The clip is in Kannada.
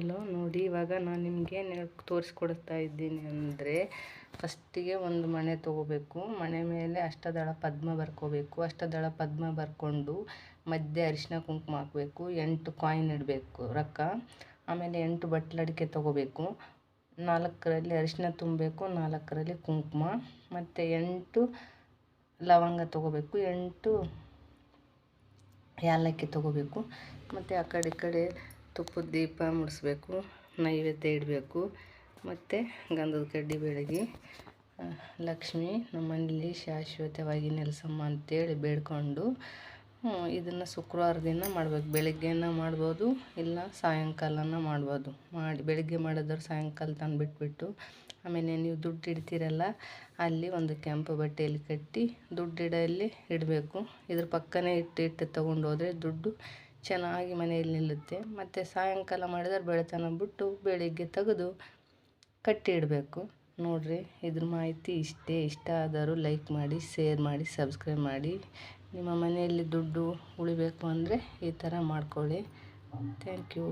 ಹಲೋ, ನೋಡಿ ಇವಾಗ ನಾನು ನಿಮಗೆ ತೋರಿಸ್ಕೊಡ್ತಾ ಇದ್ದೀನಿ ಅಂದರೆ ಫಸ್ಟಿಗೆ ಒಂದು ಮಣೆ ತೊಗೋಬೇಕು. ಮಣೆ ಮೇಲೆ ಅಷ್ಟದಳ ಪದ್ಮ ಬರ್ಕೋಬೇಕು. ಅಷ್ಟದಳ ಪದ್ಮ ಬರ್ಕೊಂಡು ಮಧ್ಯೆ ಅರಿಶಿನ ಕುಂಕುಮ ಹಾಕಬೇಕು. ಎಂಟು ಕಾಯಿನ್ ಇಡಬೇಕು ರೊಕ್ಕ. ಆಮೇಲೆ ಎಂಟು ಬಟ್ಲಡಿಕೆ ತೊಗೋಬೇಕು. ನಾಲ್ಕರಲ್ಲಿ ಅರಿಶಿನ ತುಂಬಬೇಕು, ನಾಲ್ಕರಲ್ಲಿ ಕುಂಕುಮ. ಮತ್ತು ಎಂಟು ಲವಂಗ ತೊಗೋಬೇಕು. ಎಂಟು ಏಲಕ್ಕಿ ತೊಗೋಬೇಕು. ಮತ್ತು ಆ ಕಡೆ ಕಡೆ ತುಪ್ಪದ ದೀಪ ಮುಡಿಸ್ಬೇಕು, ನೈವೇದ್ಯ ಇಡಬೇಕು. ಮತ್ತು ಗಂಧದ ಕಡ್ಡಿ ಬೆಳಗ್ಗೆ ಲಕ್ಷ್ಮಿ ನಮ್ಮಲ್ಲಿ ಶಾಶ್ವತವಾಗಿ ನೆಲೆಸಮ್ಮ ಅಂತೇಳಿ ಬೇಡ್ಕೊಂಡು ಇದನ್ನು ಶುಕ್ರವಾರ ದಿನ ಮಾಡ್ಬೇಕು. ಬೆಳಗ್ಗೆನ ಮಾಡ್ಬೋದು, ಇಲ್ಲ ಸಾಯಂಕಾಲನ ಮಾಡ್ಬೋದು. ಮಾಡಿ, ಬೆಳಗ್ಗೆ ಮಾಡಿದ್ರೆ ಸಾಯಂಕಾಲ ತಂದು ಬಿಟ್ಬಿಟ್ಟು ಆಮೇಲೆ ನೀವು ದುಡ್ಡು ಇಡ್ತೀರಲ್ಲ, ಅಲ್ಲಿ ಒಂದು ಕೆಂಪು ಬಟ್ಟೆಯಲ್ಲಿ ಕಟ್ಟಿ ದುಡ್ಡು ಇಡಲ್ಲಿ ಇಡಬೇಕು. ಇದ್ರ ಪಕ್ಕನೇ ಇಟ್ಟು ಇಟ್ಟು ತೊಗೊಂಡು ದುಡ್ಡು ಚೆನ್ನಾಗಿ ಮನೆಯಲ್ಲಿ ನಿಲ್ಲುತ್ತೆ. ಮತ್ತು ಸಾಯಂಕಾಲ ಮಾಡಿದ್ರೆ ಬೆಳತನ ಬಿಟ್ಟು ಬೆಳಿಗ್ಗೆ ತೆಗೆದು ಕಟ್ಟಿ ಇಡಬೇಕು. ನೋಡಿರಿ, ಇದ್ರ ಮಾಹಿತಿ ಇಷ್ಟೇ. ಇಷ್ಟ ಆದರೂ ಲೈಕ್ ಮಾಡಿ ಸೇರ್ ಮಾಡಿ, ಸಬ್ಸ್ಕ್ರೈಬ್ ಮಾಡಿ. ನಿಮ್ಮ ಮನೆಯಲ್ಲಿ ದುಡ್ಡು ಉಳಿಬೇಕು ಅಂದರೆ ಈ ಥರ ಮಾಡಿಕೊಳ್ಳಿ. Thank you.